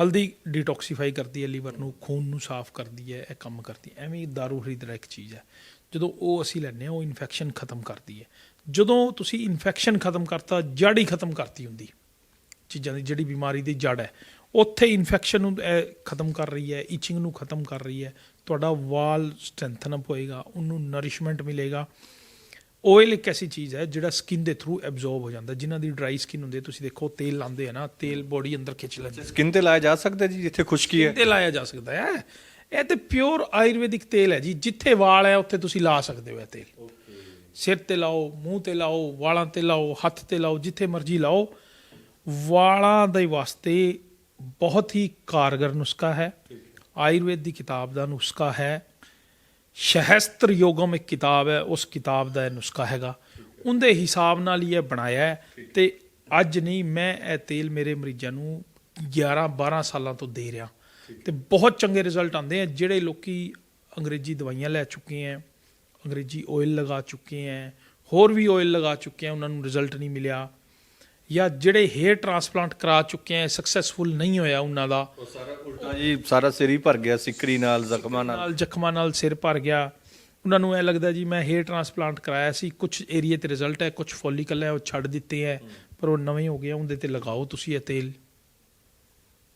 ਹਲਦੀ ਡੀਟੌਕਸੀਫਾਈ ਕਰਦੀ ਹੈ ਲੀਵਰ ਨੂੰ ਖੂਨ ਨੂੰ ਸਾਫ਼ ਕਰਦੀ ਹੈ ਇਹ ਕੰਮ ਕਰਦੀ ਹੈ ਐਵੇਂ ਹੀ ਦਾਰੂ ਹਰੀਦਰਾ ਇੱਕ ਚੀਜ਼ ਹੈ ਜਦੋਂ ਉਹ ਅਸੀਂ ਲੈਂਦੇ ਹਾਂ ਉਹ ਇਨਫੈਕਸ਼ਨ ਖਤਮ ਕਰਦੀ ਹੈ ਜਦੋਂ ਤੁਸੀਂ ਇਨਫੈਕਸ਼ਨ ਖਤਮ ਕਰਤਾ ਜੜ ਹੀ ਖਤਮ ਕਰਤੀ ਹੁੰਦੀ। ਚੀਜ਼ਾਂ ਦੀ ਜਿਹੜੀ ਬਿਮਾਰੀ ਦੀ ਜੜ ਹੈ। ਉੱਥੇ ਇਨਫੈਕਸ਼ਨ ਨੂੰ ਖਤਮ ਕਰ ਰਹੀ ਹੈ ਇਚਿੰਗ ਨੂੰ ਖਤਮ ਕਰ ਰਹੀ ਹੈ। ਤੁਹਾਡਾ ਵਾਲ ਸਟਰੈਂਥਨ ਅਪ ਹੋਏਗਾ ਉਹਨੂੰ ਨਰਿਸ਼ਮੈਂਟ ਮਿਲੇਗਾ। ਆਇਲ ਇੱਕ ਐਸੀ ਚੀਜ਼ ਹੈ ਜਿਹੜਾ ਸਕਿਨ ਦੇ ਥਰੂ ਐਬਜ਼ੌਰਬ ਹੋ ਜਾਂਦਾ। ਜਿਨ੍ਹਾਂ ਦੀ ਡਰਾਈ ਸਕਿਨ ਹੁੰਦੀ ਹੈ ਤੁਸੀਂ ਦੇਖੋ ਤੇਲ ਲਾਉਂਦੇ ਆ ਨਾ ਤੇਲ ਬੋਡੀ ਅੰਦਰ ਖਿੱਚ ਲੈਂਦਾ ਸਕਿਨ ਤੇ ਲਾਇਆ ਜਾ ਸਕਦਾ ਜੀ ਜਿੱਥੇ ਖੁਸ਼ਕੀ ਹੈ। ਤੇ ਲਾਇਆ ਜਾ ਸਕਦਾ ਹੈ। ਇਹ ਤੇ ਪਿਓਰ ਆਯੁਰਵੈਦਿਕ ਤੇਲ ਹੈ ਜੀ ਜਿੱਥੇ ਵਾਲ ਹੈ ਉੱਥੇ ਤੁਸੀਂ ਲਾ ਸਕਦੇ ਹੋ ਇਹ ਤੇਲ। ਸਿਰ ਤੇ ਲਾਓ, ਮੂੰਹ ਤੇ ਲਾਓ, ਵਾਲਾਂ ਤੇ ਲਾਓ, ਹੱਥ ਤੇ ਲਾਓ, ਜਿੱਥੇ ਮਰਜ਼ੀ ਲਾਓ, ਵਾਲਾਂ ਦੇ ਵਾਸਤੇ ਬਹੁਤ ਹੀ ਕਾਰਗਰ ਨੁਸਖਾ ਹੈ। ਆਯੁਰਵੇਦ ਦੀ ਕਿਤਾਬ ਦਾ ਨੁਸਖਾ ਹੈ। ਸ਼ਹਸਤਰ ਯੋਗਮ ਇੱਕ ਕਿਤਾਬ ਹੈ, ਉਸ ਕਿਤਾਬ ਦਾ ਇਹ ਨੁਸਖਾ ਹੈਗਾ। ਉਹਦੇ ਹਿਸਾਬ ਨਾਲ ਹੀ ਇਹ ਬਣਾਇਆ ਹੈ ਤੇ ਅੱਜ ਨਹੀਂ, ਮੈਂ ਇਹ ਤੇਲ ਮੇਰੇ ਮਰੀਜ਼ਾਂ ਨੂੰ 11 12 ਸਾਲਾਂ ਤੋਂ ਦੇ ਰਿਹਾ। ਤੇ ਬਹੁਤ ਚੰਗੇ ਰਿਜ਼ਲਟ ਆਉਂਦੇ ਆ, ਜਿਹੜੇ ਲੋਕੀ ਅੰਗਰੇਜ਼ੀ ਦਵਾਈਆਂ ਲੈ ਚੁੱਕੇ ਹੈ ਅੰਗਰੇਜ਼ੀ ਆਇਲ ਲਗਾ ਚੁੱਕੇ ਹੈ ਹੋਰ ਵੀ ਆਇਲ ਲਗਾ ਚੁੱਕੇ ਹੈ ਉਹਨਾਂ ਨੂੰ ਰਿਜ਼ਲਟ ਨਹੀਂ ਮਿਲਿਆ। ਜਾਂ ਜਿਹੜੇ ਹੇਅਰ ਟ੍ਰਾਂਸਪਲਾਂਟ ਕਰਾ ਚੁੱਕੇ ਹੈ ਸਕਸੈਸਫੁਲ ਨਹੀਂ ਹੋਇਆ ਉਹਨਾਂ ਦਾ। ਉਹ ਸਾਰਾ ਉਲਟਾ ਜੀ ਸਾਰਾ ਸਿਰ ਹੀ ਭਰ ਗਿਆ ਸਿੱਕਰੀ ਨਾਲ ਜ਼ਖਮਾਂ ਨਾਲ। ਜ਼ਖਮਾਂ ਨਾਲ ਸਿਰ ਭਰ ਗਿਆ। ਉਹਨਾਂ ਨੂੰ ਇਹ ਲੱਗਦਾ ਜੀ ਮੈਂ ਹੇਅਰ ਟ੍ਰਾਂਸਪਲਾਂਟ ਕਰਾਇਆ ਸੀ ਕੁਝ ਏਰੀਆ ਤੇ ਰਿਜ਼ਲਟ ਹੈ ਕੁਝ ਫੋਲੀਕਲ ਹੈ ਉਹ ਛੱਡ ਦਿੱਤੇ ਹੈ ਪਰ ਉਹ ਨਵੇਂ ਹੋ ਗਏ ਉਹਦੇ ਤੇ ਲਗਾਓ ਤੁਸੀਂ ਇਹ ਤੇਲ।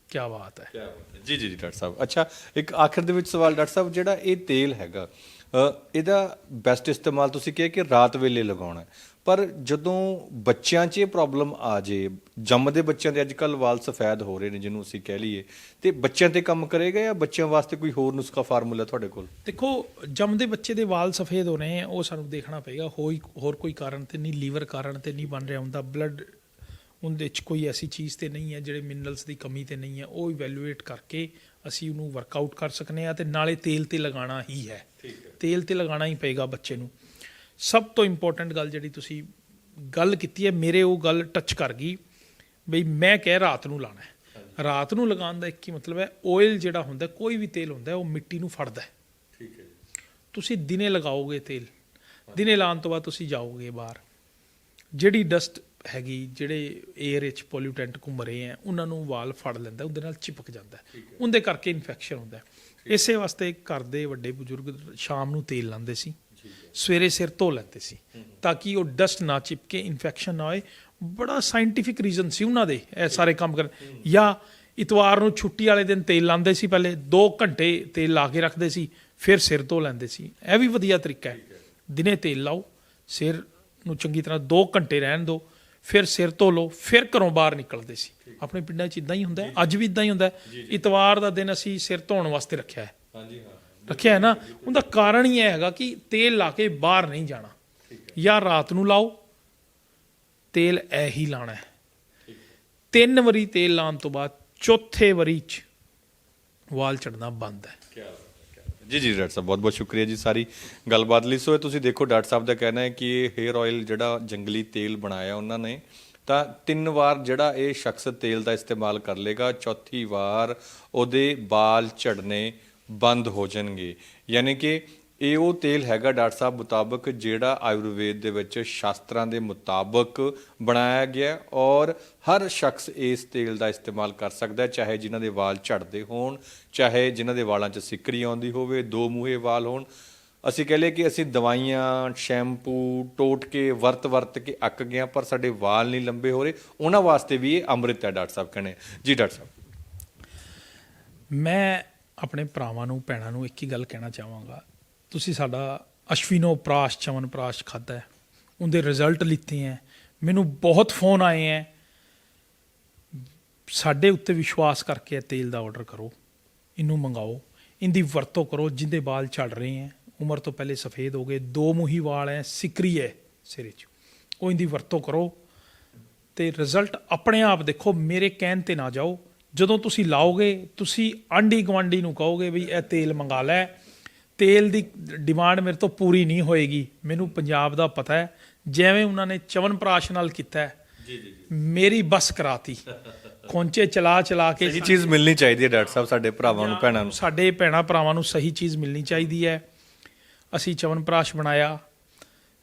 ਕੀ ਬਾਤ ਹੈ। ਜੀ ਜੀ ਡਾਕਟਰ ਸਾਹਿਬ। ਅੱਛਾ ਇੱਕ ਆਖਰ ਦੇ ਵਿੱਚ ਸਵਾਲ ਡਾਕਟਰ ਸਾਹਿਬ ਜਿਹੜਾ ਇਹ ਤੇਲ ਹੈਗਾ ਇਹਦਾ ਬੈਸਟ ਇਸਤੇਮਾਲ ਤੁਸੀਂ ਕਿਹਾ ਕਿ ਰਾਤ ਵੇਲੇ ਲਗਾਉਣਾ ਪਰ ਜਦੋਂ ਬੱਚਿਆਂ 'ਚ ਇਹ ਪ੍ਰੋਬਲਮ ਆ ਜੇ, ਜੰਮਦੇ ਬੱਚਿਆਂ ਦੇ ਅੱਜਕੱਲ ਵਾਲ ਸਫੈਦ ਹੋ ਰਹੇ ਨੇ ਜਿਹਨੂੰ ਅਸੀਂ ਕਹਿ ਲਈਏ, ਤੇ ਬੱਚਿਆਂ ਤੇ ਕੰਮ ਕਰੇਗਾ ਜਾਂ ਬੱਚਿਆਂ ਵਾਸਤੇ ਕੋਈ ਹੋਰ ਨੁਸਖਾ ਫਾਰਮੂਲਾ ਤੁਹਾਡੇ ਕੋਲ? ਦੇਖੋ, ਜੰਮਦੇ ਬੱਚੇ ਦੇ ਵਾਲ ਸਫੈਦ ਹੋ ਰਹੇ ਆ, ਉਹ ਸਾਨੂੰ ਦੇਖਣਾ ਪਏਗਾ। ਹੋਈ ਹੋਰ ਕੋਈ ਕਾਰਨ ਤੇ ਨਹੀਂ, ਲੀਵਰ ਕਾਰਨ ਤੇ ਨਹੀਂ ਬਣ ਰਿਹਾ ਹੁੰਦਾ। ਬਲੱਡ ਉਹਦੇ ਵਿੱਚ ਕੋਈ ਐਸੀ ਚੀਜ਼ ਤੇ ਨਹੀਂ ਹੈ, ਜਿਹੜੇ ਮਿਨਰਲਸ ਦੀ ਕਮੀ ਤੇ ਨਹੀਂ ਹੈ। ਉਹ ਇਵੈਲੂਏਟ ਕਰਕੇ ਅਸੀਂ ਉਹਨੂੰ ਵਰਕਆਊਟ ਕਰ ਸਕਨੇ ਆ ਤੇ ਨਾਲੇ ਤੇਲ ਤੇ ਲਗਾਉਣਾ ਹੀ ਹੈ। ਤੇਲ ਤੇ ਲਗਾਉਣਾ ਹੀ ਪਏਗਾ ਬੱਚੇ ਨੂੰ। ਸਭ ਤੋਂ ਇੰਪੋਰਟੈਂਟ ਗੱਲ ਜਿਹੜੀ ਤੁਸੀਂ ਗੱਲ ਕੀਤੀ ਹੈ ਮੇਰੇ ਉਹ ਗੱਲ ਟੱਚ ਕਰ ਗਈ ਬਈ ਮੈਂ ਕਹਿ ਰਾਤ ਨੂੰ ਲਾਣਾ ਹੈ। ਰਾਤ ਨੂੰ ਲਗਾਉਣ ਦਾ ਇੱਕ ਹੀ ਮਤਲਬ ਹੈ ਆਇਲ ਜਿਹੜਾ ਹੁੰਦਾ ਕੋਈ ਵੀ ਤੇਲ ਹੁੰਦਾ ਉਹ ਮਿੱਟੀ ਨੂੰ ਫੜਦਾ ਹੈ। ਠੀਕ ਹੈ ਤੁਸੀਂ ਦਿਨੇ ਲਗਾਓਗੇ ਤੇਲ। ਦਿਨੇ ਲਾਉਣ ਤੋਂ ਬਾਅਦ ਤੁਸੀਂ ਜਾਓਗੇ ਬਾਹਰ। ਜਿਹੜੀ ਡਸਟ ਹੈਗੀ ਜਿਹੜੇ 에ਅਰ ਵਿੱਚ ਪੋਲਿਊਟੈਂਟ ਘੁੰਮ ਰਹੇ ਆ ਉਹਨਾਂ ਨੂੰ ਵਾਲ ਫੜ ਲੈਂਦਾ ਉਹਦੇ ਨਾਲ ਚਿਪਕ ਜਾਂਦਾ। ਉਹਦੇ ਕਰਕੇ ਇਨਫੈਕਸ਼ਨ ਹੁੰਦਾ। ਇਸੇ ਵਾਸਤੇ ਘਰ ਦੇ ਵੱਡੇ ਬਜ਼ੁਰਗ ਸ਼ਾਮ ਨੂੰ ਤੇਲ ਲਾਉਂਦੇ ਸੀ ਸਵੇਰੇ ਸਿਰ ਧੋ ਲੈਂਦੇ ਸੀ ਤਾਂ ਕਿ ਉਹ ਡਸਟ ਨਾ ਚਿਪਕੇ ਇਨਫੈਕਸ਼ਨ ਨਾ ਹੋਏ। ਬੜਾ ਸਾਇੰਟੀਫਿਕ ਰੀਜ਼ਨ ਸੀ ਉਹਨਾਂ ਦੇ ਇਹ ਸਾਰੇ ਕੰਮ ਕਰਨ। ਜਾਂ ਇਤਵਾਰ ਨੂੰ ਛੁੱਟੀ ਵਾਲੇ ਦਿਨ ਤੇਲ ਲਾਉਂਦੇ ਸੀ ਪਹਿਲੇ 2 ਘੰਟੇ ਤੇਲ ਲਾ ਕੇ ਰੱਖਦੇ ਸੀ ਫਿਰ ਸਿਰ ਧੋ ਲੈਂਦੇ ਸੀ। ਇਹ ਵੀ ਵਧੀਆ ਤਰੀਕਾ ਹੈ। ਦਿਨੇ ਤੇਲ ਲਾਓ ਸਿਰ ਨੂੰ ਚੰਗੀ ਤਰ੍ਹਾਂ 2 ਘੰਟੇ ਰਹਿਣ ਦਿਓ। ਫਿਰ ਸਿਰ ਧੋ ਲਓ ਫਿਰ ਘਰੋਂ ਬਾਹਰ ਨਿਕਲਦੇ ਸੀ। ਆਪਣੇ ਪਿੰਡਾਂ 'ਚ ਇਦਾਂ ਹੀ ਹੁੰਦਾ ਹੈ। ਅੱਜ ਵੀ ਇਦਾਂ ਹੀ ਹੁੰਦਾ ਹੈ। ਇਤਵਾਰ ਦਾ ਦਿਨ ਅਸੀਂ ਸਿਰ ਧੋਣ ਵਾਸਤੇ ਰੱਖਿਆ ਹੈ। ਹਾਂਜੀ ਹਾਂ। ਰੱਖਿਆ ਹੈ ਨਾ? ਉਹਦਾ ਕਾਰਨ ਹੀ ਇਹ ਹੈਗਾ ਕਿ ਤੇਲ ਲਾ ਕੇ ਬਾਹਰ ਨਹੀਂ ਜਾਣਾ। ਜਾਂ ਰਾਤ ਨੂੰ ਲਾਓ ਤੇਲ ਐ ਹੀ। ਲਾਣਾ ਹੈ। ਤਿੰਨ ਵਾਰੀ ਤੇਲ ਲਾਉਣ ਤੋਂ ਬਾਅਦ ਚੌਥੇ ਵਾਰੀ ਚ ਵਾਲ ਚੜਨਾ ਬੰਦ ਹੈ। ਜੀ ਜੀ, ਡਾਕਟਰ ਸਾਹਿਬ, ਬਹੁਤ ਬਹੁਤ ਸ਼ੁਕਰੀਆ ਜੀ ਸਾਰੀ ਗੱਲਬਾਤ ਲਈ। ਸੋ ਇਹ ਤੁਸੀਂ ਦੇਖੋ, ਡਾਕਟਰ ਸਾਹਿਬ ਦਾ ਕਹਿਣਾ ਹੈ ਕਿ ਇਹ ਹੇਅਰ ਆਇਲ ਜਿਹੜਾ ਜੰਗਲੀ ਤੇਲ ਬਣਾਇਆ ਉਹਨਾਂ ਨੇ, ਤਾਂ ਤਿੰਨ ਵਾਰ ਜਿਹੜਾ ਇਹ ਸ਼ਖਸ ਤੇਲ ਦਾ ਇਸਤੇਮਾਲ ਕਰ ਲੇਗਾ, ਚੌਥੀ ਵਾਰ ਉਹਦੇ ਵਾਲ ਝੜਨੇ ਬੰਦ ਹੋ ਜਾਣਗੇ। ਯਾਨੀ ਕਿ ਇਹ ਉਹ ਤੇਲ ਹੈਗਾ ਡਾਕਟਰ ਸਾਹਿਬ ਮੁਤਾਬਕ ਜਿਹੜਾ ਆਯੁਰਵੇਦ ਦੇ ਵਿੱਚ ਸ਼ਾਸਤਰਾਂ ਦੇ ਮੁਤਾਬਕ ਬਣਾਇਆ ਗਿਆ ਔਰ ਹਰ ਸ਼ਖਸ ਇਸ ਤੇਲ ਦਾ ਇਸਤੇਮਾਲ ਕਰ ਸਕਦਾ ਹੈ ਚਾਹੇ ਜਿਨ੍ਹਾਂ ਦੇ ਵਾਲ ਝੜਦੇ ਹੋਣ ਚਾਹੇ ਜਿਨ੍ਹਾਂ ਦੇ ਵਾਲਾਂ 'ਚ ਸਿੱਕਰੀ ਆਉਂਦੀ ਹੋਵੇ ਦੋ ਮੂਹੇ ਵਾਲ ਹੋਣ। ਅਸੀਂ ਕਹ ਲਏ ਕਿ ਅਸੀਂ ਦਵਾਈਆਂ ਸ਼ੈਂਪੂ ਟੋਟ ਕੇ ਵਰਤ ਵਰਤ ਕੇ ਅੱਕ ਗਏ ਹਾਂ, ਪਰ ਸਾਡੇ ਵਾਲ ਨਹੀਂ ਲੰਬੇ ਹੋ ਰਹੇ। ਉਹਨਾਂ ਵਾਸਤੇ ਵੀ ਇਹ ਅੰਮ੍ਰਿਤ ਹੈ ਡਾਕਟਰ ਸਾਹਿਬ ਕਹਿੰਦੇ ਜੀ ਡਾਕਟਰ ਸਾਹਿਬ। ਮੈਂ ਆਪਣੇ ਭਰਾਵਾਂ ਨੂੰ ਭੈਣਾਂ ਨੂੰ ਇੱਕ ਹੀ ਗੱਲ ਕਹਿਣਾ ਚਾਹਾਂਗਾ। ਤੁਸੀਂ ਸਾਡਾ ਅਸ਼ਵਿਨੋ ਪ੍ਰਾਸ਼ ਚਵਨ ਪ੍ਰਾਸ਼ ਖਾਦਾ ਹੈ। ਉਹਦੇ ਰਿਜ਼ਲਟ ਲਿੱਤੇ ਹੈ। ਮੈਨੂੰ ਬਹੁਤ ਫੋਨ ਆਏ ਹੈ। ਸਾਡੇ ਉੱਤੇ ਵਿਸ਼ਵਾਸ ਕਰਕੇ ਇਹ ਤੇਲ ਦਾ ਆਰਡਰ ਕਰੋ। ਇਹਨੂੰ ਮੰਗਾਓ। ਇਹਦੀ ਵਰਤੋਂ ਕਰੋ। ਜਿੰਦੇ ਵਾਲ ਝੜ ਰਹੇ ਹੈ। ਉਮਰ ਤੋਂ ਪਹਿਲੇ ਸਫੇਦ ਹੋ ਗਏ। ਦੋ ਮੂੰਹੀ ਵਾਲ ਹੈ। ਸਿਕਰੀ ਹੈ ਸਿਰੇ 'ਚ। ਉਹ ਇਹਦੀ ਵਰਤੋਂ ਕਰੋ। ਤੇ ਰਿਜ਼ਲਟ ਆਪਣੇ ਆਪ ਦੇਖੋ। ਮੇਰੇ ਕਹਿਣ ਤੇ ਨਾ ਜਾਓ। ਜਦੋਂ ਤੁਸੀਂ ਲਾਓਗੇ, ਤੁਸੀਂ ਆਂਢੀ ਗੁਆਂਢੀ ਨੂੰ ਕਹੋਗੇ ਵੀ ਇਹ ਤੇਲ ਮੰਗਾ ਲੈ। ਤੇਲ ਦੀ ਡਿਮਾਂਡ ਮੇਰੇ ਤੋਂ ਪੂਰੀ ਨਹੀਂ ਹੋਏਗੀ। ਮੈਨੂੰ ਪੰਜਾਬ ਦਾ ਪਤਾ ਹੈ। ਜਿਵੇਂ ਉਹਨਾਂ ਨੇ ਚਵਨਪ੍ਰਾਸ਼ ਨਾਲ ਕੀਤਾ ਹੈ। ਜੀ ਜੀ ਮੇਰੀ ਬਸ ਕਰਾਤੀ। ਖੋਂਚੇ ਚਲਾ ਚਲਾ ਕੇ ਇਹ ਚੀਜ਼ ਮਿਲਣੀ ਚਾਹੀਦੀ ਹੈ ਡਾਕਟਰ ਸਾਹਿਬ ਸਾਡੇ ਭਰਾਵਾਂ ਨੂੰ ਭੈਣਾਂ ਨੂੰ। ਸਾਡੇ ਭੈਣਾਂ ਭਰਾਵਾਂ ਨੂੰ ਸਹੀ ਚੀਜ਼ ਮਿਲਣੀ ਚਾਹੀਦੀ ਹੈ। ਅਸੀਂ ਚਵਨਪ੍ਰਾਸ਼ ਬਣਾਇਆ।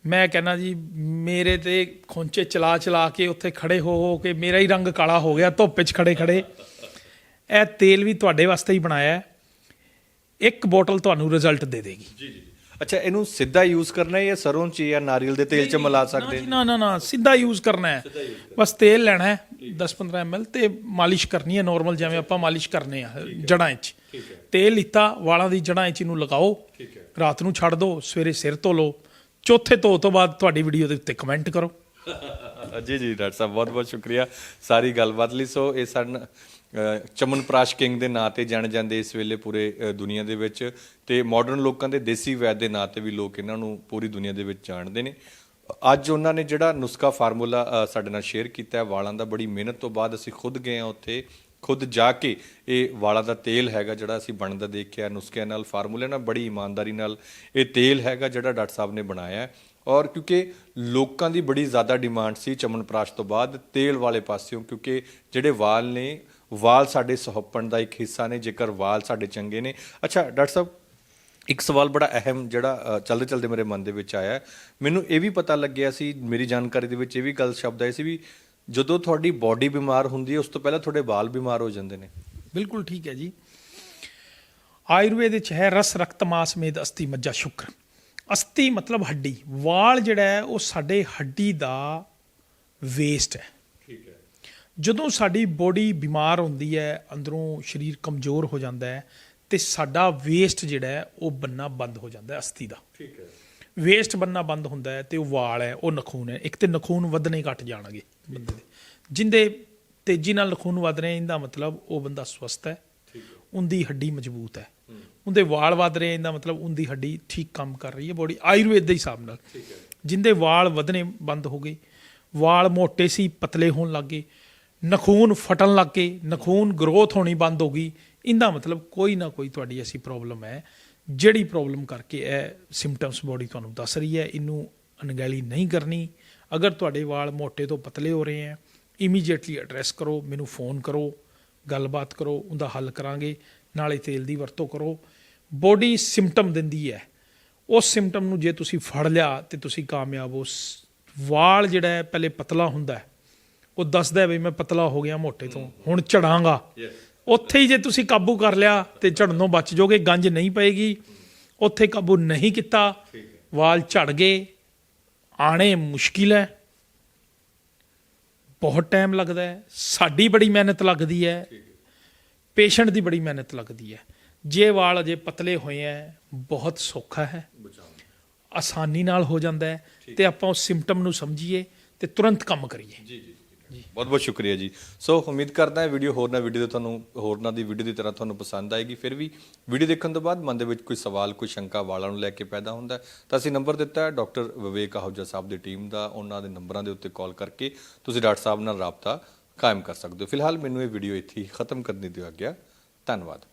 ਮੈਂ ਕਹਿੰਦਾ ਜੀ ਮੇਰੇ ਤੇ ਖੋਂਚੇ ਚਲਾ ਚਲਾ ਕੇ ਉੱਥੇ ਖੜੇ ਹੋ ਹੋ ਕੇ ਮੇਰਾ ਹੀ ਰੰਗ ਕਾਲਾ ਹੋ ਗਿਆ ਧੁੱਪ 'ਚ ਖੜੇ ਖੜੇ। ਇਹ ਤੇਲ ਵੀ ਤੁਹਾਡੇ ਵਾਸਤੇ ਹੀ ਬਣਾਇਆ ਹੈ। ਇੱਕ ਬੋਤਲ ਤੁਹਾਨੂੰ ਰਿਜ਼ਲਟ ਦੇ ਦੇਗੀ। ਜੀ ਜੀ। ਅੱਛਾ ਇਹਨੂੰ ਸਿੱਧਾ ਯੂਜ਼ ਕਰਨਾ ਹੈ ਜਾਂ ਸਰੋਂ ਚ ਜਾਂ ਨਾਰੀਅਲ ਦੇ ਤੇਲ ਚ ਮਿਲਾ ਸਕਦੇ ਨਾ? ਨਾ ਨਾ ਸਿੱਧਾ ਯੂਜ਼ ਕਰਨਾ ਹੈ। ਬਸ ਤੇਲ ਲੈਣਾ ਹੈ 10-15 ml ਤੇ ਮਾਲਿਸ਼ ਕਰਨੀ ਹੈ ਨਾਰਮਲ ਜਿਵੇਂ ਆਪਾਂ ਮਾਲਿਸ਼ ਕਰਨੇ ਆ ਜੜਾਂ 'ਚ। ਤੇਲ ਲਿੱਤਾ ਵਾਲਾਂ ਦੀ ਜੜਾਂ 'ਚ ਇਹਨੂੰ ਲਗਾਓ। ਰਾਤ ਨੂੰ ਛੱਡ ਦਿਓ ਸਵੇਰੇ ਸਿਰ ਧੋ ਲਓ। ਚੌਥੇ ਧੋ ਤੋਂ ਬਾਅਦ ਤੁਹਾਡੀ ਵੀਡੀਓ ਦੇ ਉੱਤੇ ਕਮੈਂਟ ਕਰੋ। *laughs* ਜੀ ਜੀ ਡਾਕਟਰ ਸਾਹਿਬ ਬਹੁਤ ਬਹੁਤ ਸ਼ੁਕਰੀਆ। ਸਾਰੀ ਗੱਲਬਾਤ ਲਈ। ਸੋ ਇਹ ਸਨ ਚਮਨਪ੍ਰਾਸ਼ ਕਿੰਗ ਦੇ ਨਾਂ ਤੇ ਜਾਣੇ ਜਾਂਦੇ ਇਸ ਵੇਲੇ ਪੂਰੇ ਦੁਨੀਆ ਦੇ ਵਿੱਚ ਤੇ ਮਾਡਰਨ ਲੋਕਾਂ ਦੇ ਦੇਸੀ ਵੈਦ ਦੇ ਨਾਂ ਤੇ ਵੀ ਲੋਕ ਇਹਨਾਂ ਨੂੰ ਪੂਰੀ ਦੁਨੀਆ ਦੇ ਵਿੱਚ ਜਾਣਦੇ ਨੇ। ਅੱਜ ਉਹਨਾਂ ਨੇ ਜਿਹੜਾ ਨੁਸਖਾ ਫਾਰਮੂਲਾ ਸਾਡੇ ਨਾਲ ਸ਼ੇਅਰ ਕੀਤਾ ਹੈ, ਵਾਲਾਂ ਦਾ ਬੜੀ ਮਿਹਨਤ ਤੋਂ ਬਾਅਦ ਅਸੀਂ ਖੁਦ ਗਏ ਹਾਂ ਉੱਥੇ, ਖੁਦ ਜਾ ਕੇ ਇਹ ਵਾਲਾਂ ਦਾ ਤੇਲ ਹੈਗਾ ਜਿਹੜਾ ਅਸੀਂ ਬਣਦਾ ਦੇਖਿਆ, ਨੁਸਖਿਆਂ ਨਾਲ, ਫਾਰਮੂਲੇ ਨਾਲ, ਬੜੀ ਇਮਾਨਦਾਰੀ ਨਾਲ ਇਹ ਤੇਲ ਹੈਗਾ ਜਿਹੜਾ ਡਾਕਟਰ ਸਾਹਿਬ ਨੇ ਬਣਾਇਆ ਔਰ ਕਿਉਂਕਿ ਲੋਕਾਂ ਦੀ ਬੜੀ ਜ਼ਿਆਦਾ ਡਿਮਾਂਡ ਸੀ ਚਮਨਪ੍ਰਾਸ਼ ਤੋਂ ਬਾਅਦ ਤੇਲ ਵਾਲੇ ਪਾਸਿਓਂ, ਕਿਉਂਕਿ ਜਿਹੜੇ ਵਾਲ ਨੇ ਵਾਲ ਸਾਡੇ ਸੁਹੱਪਣ ਦਾ ਇੱਕ ਹਿੱਸਾ ਨੇ, ਜੇਕਰ ਵਾਲ ਸਾਡੇ ਚੰਗੇ ਨੇ। ਅੱਛਾ, ਡਾਕਟਰ ਸਾਹਿਬ, ਇੱਕ ਸਵਾਲ ਬੜਾ ਅਹਿਮ ਜਿਹੜਾ ਚਲਦੇ ਚਲਦੇ ਮੇਰੇ ਮਨ ਦੇ ਵਿੱਚ ਆਇਆ ਮੈਨੂੰ ਇਹ ਵੀ ਪਤਾ ਲੱਗਿਆ ਸੀ, ਮੇਰੀ ਜਾਣਕਾਰੀ ਦੇ ਵਿੱਚ ਇਹ ਵੀ ਗੱਲ ਸ਼ਬਦ ਆਏ ਸੀ ਵੀ ਜਦੋਂ ਤੁਹਾਡੀ ਬਾਡੀ ਬਿਮਾਰ ਹੁੰਦੀ ਹੈ, ਉਸ ਤੋਂ ਪਹਿਲਾਂ ਤੁਹਾਡੇ ਵਾਲ ਬਿਮਾਰ ਹੋ ਜਾਂਦੇ ਨੇ। ਬਿਲਕੁਲ ਠੀਕ ਹੈ ਜੀ। ਆਯੁਰਵੇਦ ਵਿੱਚ ਹੈ, ਰਸ, ਰਕਤ, ਮਾਸ, ਮੇਦ, ਅਸਥੀ ਮজ্ਜਾ ਸ਼ੁਕਰ। ਅਸਥੀ ਮਤਲਬ ਹੱਡੀ। ਵਾਲ ਜਿਹੜਾ ਹੈ, ਉਹ ਸਾਡੇ ਹੱਡੀ ਦਾ ਵੇਸਟ ਹੈ। ਜਦੋਂ ਸਾਡੀ ਬੋਡੀ ਬਿਮਾਰ ਹੁੰਦੀ ਹੈ ਅੰਦਰੋਂ ਸਰੀਰ ਕਮਜ਼ੋਰ ਹੋ ਜਾਂਦਾ ਹੈ ਤੇ ਸਾਡਾ ਵੇਸਟ ਜਿਹੜਾ ਹੈ ਉਹ ਬੰਨਾ ਬੰਦ ਹੋ ਜਾਂਦਾ ਹੈ ਅਸਥੀ ਦਾ। ਠੀਕ ਹੈ। ਵੇਸਟ ਬੰਨਾ ਬੰਦ ਹੁੰਦਾ ਹੈ ਤੇ ਉਹ ਵਾਲ ਹੈ ਉਹ ਨਖੂਨ ਹੈ। ਇੱਕ ਤੇ ਨਖੂਨ ਵਧਣੇ ਘਟ ਜਾਣਗੇ ਬੰਦੇ ਦੇ। ਜਿੰਦੇ ਤੇਜ਼ੀ ਨਾਲ ਨਖੂਨ ਵਧ ਰਹੇ ਇਹਦਾ ਮਤਲਬ ਉਹ ਬੰਦਾ ਸਵਸਥ ਹੈ ਉਹਦੀ ਹੱਡੀ ਮਜ਼ਬੂਤ ਹੈ। ਉਹਦੇ ਵਾਲ ਵਧ ਰਹੇ ਇਹਦਾ ਮਤਲਬ ਉਹਦੀ ਹੱਡੀ ਠੀਕ ਕੰਮ ਕਰ ਰਹੀ ਹੈ ਬੋਡੀ ਆਯੁਰਵੇਦ ਦੇ ਹਿਸਾਬ ਨਾਲ। ਜਿੰਦੇ ਵਾਲ ਵਧਣੇ ਬੰਦ ਹੋ ਗਏ ਵਾਲ ਮੋਟੇ ਸੀ ਪਤਲੇ ਹੋਣ ਲੱਗੇ ਨਖੂਨ ਫਟਣ ਲੱਗ ਗਏ, ਨਖੂਨ ਗਰੋਥ ਹੋਣੀ ਬੰਦ ਹੋ ਗਈ। ਇਹਦਾ ਮਤਲਬ ਕੋਈ ਨਾ ਕੋਈ ਤੁਹਾਡੀ ਐਸੀ ਪ੍ਰੋਬਲਮ ਹੈ, ਜਿਹੜੀ ਪ੍ਰੋਬਲਮ ਕਰਕੇ ਇਹ ਸਿੰਪਟਮਸ ਬੋਡੀ ਤੁਹਾਨੂੰ ਦੱਸ ਰਹੀ ਹੈ, ਇਹਨੂੰ ਅਣਗਹਿਲੀ ਨਹੀਂ ਕਰਨੀ। ਅਗਰ ਤੁਹਾਡੇ ਵਾਲ ਮੋਟੇ ਤੋਂ ਪਤਲੇ ਹੋ ਰਹੇ ਹੈ ਇਮੀਡੀਏਟਲੀ ਐਡਰੈਸ ਕਰੋ, ਮੈਨੂੰ ਫੋਨ ਕਰੋ, ਗੱਲਬਾਤ ਕਰੋ, ਉਹਦਾ ਹੱਲ ਕਰਾਂਗੇ, ਨਾਲੇ ਤੇਲ ਦੀ ਵਰਤੋਂ ਕਰੋ। ਬੋਡੀ ਸਿੰਪਟਮ ਦਿੰਦੀ ਹੈ। ਉਸ ਸਿੰਪਟਮ ਨੂੰ ਜੇ ਤੁਸੀਂ ਫੜ ਲਿਆ ਤੇ ਤੁਸੀਂ ਕਾਮਯਾਬ ਹੋ। ਵਾਲ ਜਿਹੜਾ ਪਹਿਲੇ ਪਤਲਾ ਹੁੰਦਾ ਹੈ। ਉਹ ਦੱਸਦਾ ਵੀ ਮੈਂ ਪਤਲਾ ਹੋ ਗਿਆ ਮੋਟੇ ਤੋਂ ਹੁਣ ਝੜਾਂਗਾ ਉੱਥੇ ਹੀ ਜੇ ਤੁਸੀਂ ਕਾਬੂ ਕਰ ਲਿਆ ਤੇ ਝੜਨੋਂ ਬਚ ਜਾਓਗੇ ਗੰਜ ਨਹੀਂ ਪਏਗੀ। ਉੱਥੇ ਕਾਬੂ ਨਹੀਂ ਕੀਤਾ ਵਾਲ ਝੜ ਗਏ ਆਣੇ ਮੁਸ਼ਕਿਲ ਹੈ। ਬਹੁਤ ਟਾਈਮ ਲੱਗਦਾ ਹੈ। ਸਾਡੀ ਬੜੀ ਮਿਹਨਤ ਲੱਗਦੀ ਹੈ। ਪੇਸ਼ੈਂਟ ਦੀ ਬੜੀ ਮਿਹਨਤ ਲੱਗਦੀ ਹੈ। ਜੇ ਵਾਲ ਅਜੇ ਪਤਲੇ ਹੋਏ ਹੈ ਬਹੁਤ ਸੌਖਾ ਹੈ। ਆਸਾਨੀ ਨਾਲ ਹੋ ਜਾਂਦਾ ਹੈ ਤੇ ਆਪਾਂ ਉਸ ਸਿੰਪਟਮ ਨੂੰ ਸਮਝੀਏ ਤੇ ਤੁਰੰਤ ਕੰਮ ਕਰੀਏ। ਜੀ ਜੀ। ਬਹੁਤ ਬਹੁਤ ਸ਼ੁਕਰੀਆ ਜੀ। ਸੋ ਉਮੀਦ ਕਰਦਾ ਹਾਂ ਵੀਡੀਓ ਹੋਰ ਨਾ ਵੀਡੀਓ ਦੇ ਤੁਹਾਨੂੰ ਹੋਰਨਾਂ ਦੀ ਵੀਡੀਓ ਦੀ ਤਰ੍ਹਾਂ ਤੁਹਾਨੂੰ ਪਸੰਦ ਆਏਗੀ। ਫਿਰ ਵੀ ਵੀਡੀਓ ਦੇਖਣ ਤੋਂ ਬਾਅਦ ਮਨ ਦੇ ਵਿੱਚ ਕੋਈ ਸਵਾਲ, ਕੋਈ ਸ਼ੰਕਾ ਵਾਲਾਂ ਨੂੰ ਲੈ ਕੇ ਪੈਦਾ ਹੁੰਦਾ ਤਾਂ ਅਸੀਂ ਨੰਬਰ ਦਿੱਤਾ ਹੈ ਡਾਕਟਰ ਵਿਵੇਕ ਆਹੂਜਾ ਸਾਹਿਬ ਦੀ ਟੀਮ ਦਾ। ਉਹਨਾਂ ਦੇ ਨੰਬਰਾਂ ਦੇ ਉੱਤੇ ਕਾਲ ਕਰਕੇ ਤੁਸੀਂ ਡਾਕਟਰ ਸਾਹਿਬ ਨਾਲ ਰਾਬਤਾ ਕਾਇਮ ਕਰ ਸਕਦੇ ਹੋ। ਫਿਲਹਾਲ ਮੈਨੂੰ ਇਹ ਵੀਡੀਓ ਇੱਥੇ ਹੀ ਖਤਮ ਕਰਨੀ ਦਿਓ ਆਗਿਆ। ਧੰਨਵਾਦ।